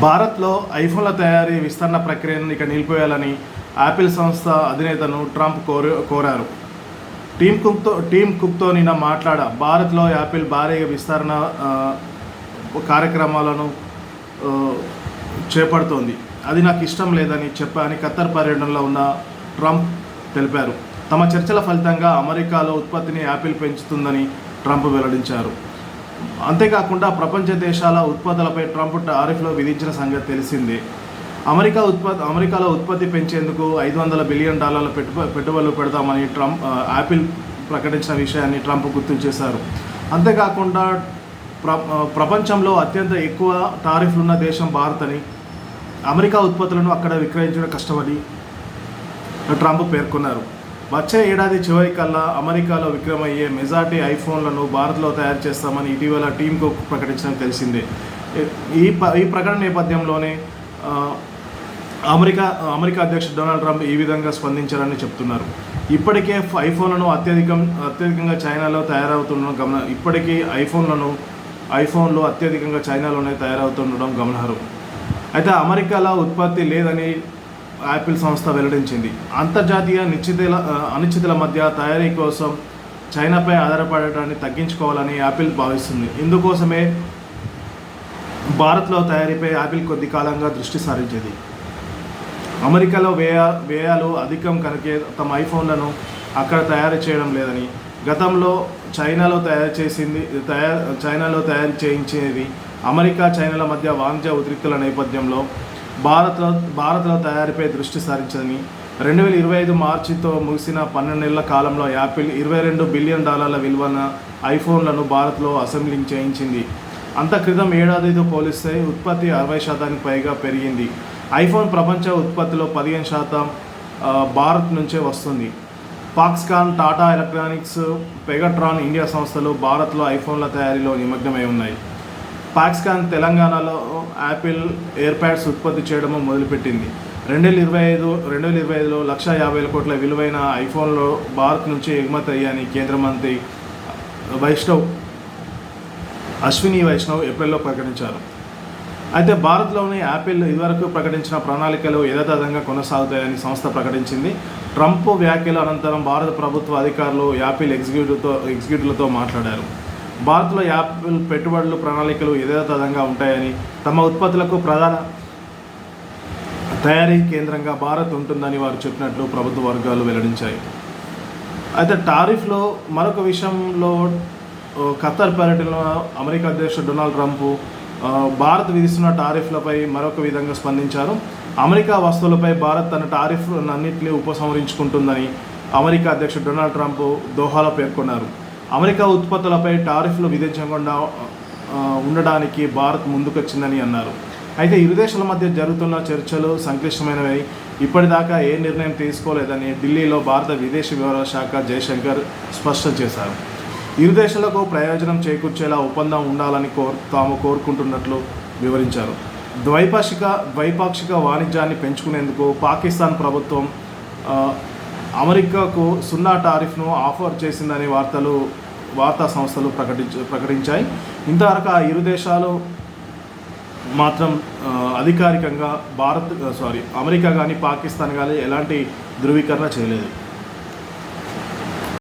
భారత్లో ఐఫోన్ల తయారీ విస్తరణ ప్రక్రియను ఇక నిలిపివేయాలని యాపిల్ సంస్థ అధినేతను ట్రంప్ కోరు కోరారు. టీమ్ కుక్తో టీమ్ కుక్తో నిన్న మాట్లాడ భారత్లో యాపిల్ భారీగా విస్తరణ కార్యక్రమాలను చేపడుతోంది. అది నాకు ఇష్టం లేదని చెప్పని ఖత్తర్ పర్యటనలో ఉన్న ట్రంప్ తెలిపారు. తమ చర్చల ఫలితంగా అమెరికాలో ఉత్పత్తిని యాపిల్ పెంచుతుందని ట్రంప్ వెల్లడించారు. అంతేకాకుండా ప్రపంచ దేశాల ఉత్పత్తులపై ట్రంప్ టారిఫ్లో విధించిన సంగతి తెలిసిందే. అమెరికా ఉత్పత్తి అమెరికాలో ఉత్పత్తి పెంచేందుకు ఐదు వందల బిలియన్ డాలర్ల పెట్టుబ పెట్టుబడులు పెడతామని ట్రంప్ యాపిల్ ప్రకటించిన విషయాన్ని ట్రంప్ గుర్తు చేశారు. అంతేకాకుండా ప్ర ప్రపంచంలో అత్యంత ఎక్కువ టారిఫ్లు ఉన్న దేశం భారత్ అని అమెరికా ఉత్పత్తులను అక్కడ విక్రయించడం కష్టమని ట్రంప్ పేర్కొన్నారు. వచ్చే ఏడాది చివరి కల్లా అమెరికాలో విక్రమయ్యే మెజార్టీ ఐఫోన్లను భారత్లో తయారు చేస్తామని ఇటీవల టీమ్ కుక్ ప్రకటించడం తెలిసిందే. ఈ ఈ ప్రకటన నేపథ్యంలోనే అమెరికా అమెరికా అధ్యక్షుడు డొనాల్డ్ ట్రంప్ ఈ విధంగా స్పందించారని చెప్తున్నారు. ఇప్పటికే ఐఫోన్లను అత్యధికం అత్యధికంగా చైనాలో తయారవుతుండడం గమన ఇప్పటికీ ఐఫోన్లను ఐఫోన్లు అత్యధికంగా చైనాలోనే తయారవుతుండడం గమనార్హం. అయితే అమెరికాలో ఉత్పత్తి లేదని యాపిల్ సంస్థ వెల్లడించింది. అంతర్జాతీయ నిశ్చితుల అనిశ్చితుల మధ్య తయారీ కోసం చైనాపై ఆధారపడటాన్ని తగ్గించుకోవాలని యాపిల్ భావిస్తుంది. ఇందుకోసమే భారత్లో తయారీపై యాపిల్ కొద్ది కాలంగా దృష్టి సారించేది. అమెరికాలో వ్యయ వ్యయాలు అధికం కనుకే తమ ఐఫోన్లను అక్కడ తయారు చేయడం లేదని గతంలో చైనాలో తయారు చేసింది తయారు చైనాలో తయారు చేయించేది అమెరికా చైనాల మధ్య వాణిజ్య ఉద్రిక్తుల నేపథ్యంలో భారత్లో భారత్లో తయారీపై దృష్టి సారించదని రెండు వేల ఇరవై ఐదు మార్చితో ముగిసిన పన్నెండు నెలల కాలంలో యాపిల్ ఇరవై రెండు బిలియన్ డాలర్ల విలువన ఐఫోన్లను భారత్లో అసెంబ్లింగ్ చేయించింది. అంత క్రితం ఏడాదితో పోలిస్తే ఉత్పత్తి అరవై శాతానికి పైగా పెరిగింది. ఐఫోన్ ప్రపంచ ఉత్పత్తిలో పదిహేను శాతం భారత్ నుంచే వస్తుంది. Foxconn Tata Electronics Pegatron India సంస్థలు భారత్లో ఐఫోన్ల తయారీలో నిమగ్నమై ఉన్నాయి. పాక్స్కాన్ తెలంగాణలో యాపిల్ ఎయిర్ ప్యాడ్స్ ఉత్పత్తి చేయడము మొదలుపెట్టింది. రెండు వేల ఇరవై ఐదు రెండు వేల ఇరవై ఐదులో లక్ష యాభై వేల కోట్ల విలువైన ఐఫోన్లో భారత్ నుంచి ఎగుమతి అయ్యాయని కేంద్ర మంత్రి వైష్ణవ్ అశ్విని వైష్ణవ్ ఏప్రిల్లో ప్రకటించారు. అయితే భారత్లోని యాపిల్ ఇదివరకు ప్రకటించిన ప్రణాళికలు యథాతథంగా కొనసాగుతాయని సంస్థ ప్రకటించింది. ట్రంప్ వ్యాఖ్యల అనంతరం భారత ప్రభుత్వ అధికారులు యాపిల్ ఎగ్జిక్యూటివ్తో ఎగ్జిక్యూటివ్లతో మాట్లాడారు. భారత్లో యాపిల్ పెట్టుబడులు ప్రణాళికలు యథాతథంగా ఉంటాయని తమ ఉత్పత్తులకు ప్రధాన తయారీ కేంద్రంగా భారత్ ఉంటుందని వారు చెప్పినట్లు ప్రభుత్వ వర్గాలు వెల్లడించాయి. అయితే టారిఫ్లో మరొక విషయంలో ఖతర్ ఖత్తర్ పర్యటనలో అమెరికా అధ్యక్షుడు డొనాల్డ్ ట్రంప్ భారత్ విధిస్తున్న టారిఫ్లపై మరొక విధంగా స్పందించారు. అమెరికా వస్తువులపై భారత్ తన టారిఫ్ అన్నింటినీ ఉపసంహరించుకుంటుందని అమెరికా అధ్యక్షుడు డొనాల్డ్ ట్రంప్ దోహాలో పేర్కొన్నారు. అమెరికా ఉత్పత్తులపై టారిఫ్లు విధించకుండా ఉండడానికి భారత్ ముందుకొచ్చిందని అన్నారు. అయితే ఇరు దేశాల మధ్య జరుగుతున్న చర్చలు సంక్లిష్టమైనవి. ఇప్పటిదాకా ఏ నిర్ణయం తీసుకోలేదని ఢిల్లీలో భారత విదేశీ వ్యవహారాల శాఖ జయశంకర్ స్పష్టం చేశారు. ఇరు దేశాలకు ప్రయోజనం చేకూర్చేలా ఒప్పందం ఉండాలని కోర్ తాము కోరుకుంటున్నట్లు వివరించారు. ద్వైపాక్షిక ద్వైపాక్షిక వాణిజ్యాన్ని పెంచుకునేందుకు పాకిస్తాన్ ప్రభుత్వం అమెరికాకు సున్నా టారిఫ్ను ఆఫర్ చేసిందనే వార్తలు వార్తా సంస్థలు ప్రకటించ ప్రకటించాయి. ఇంతవరకు ఆ ఇరు దేశాలు మాత్రం అధికారికంగా భారత్ సారీ అమెరికా కానీ పాకిస్తాన్ కానీ ఎలాంటి ధృవీకరణ చేయలేదు.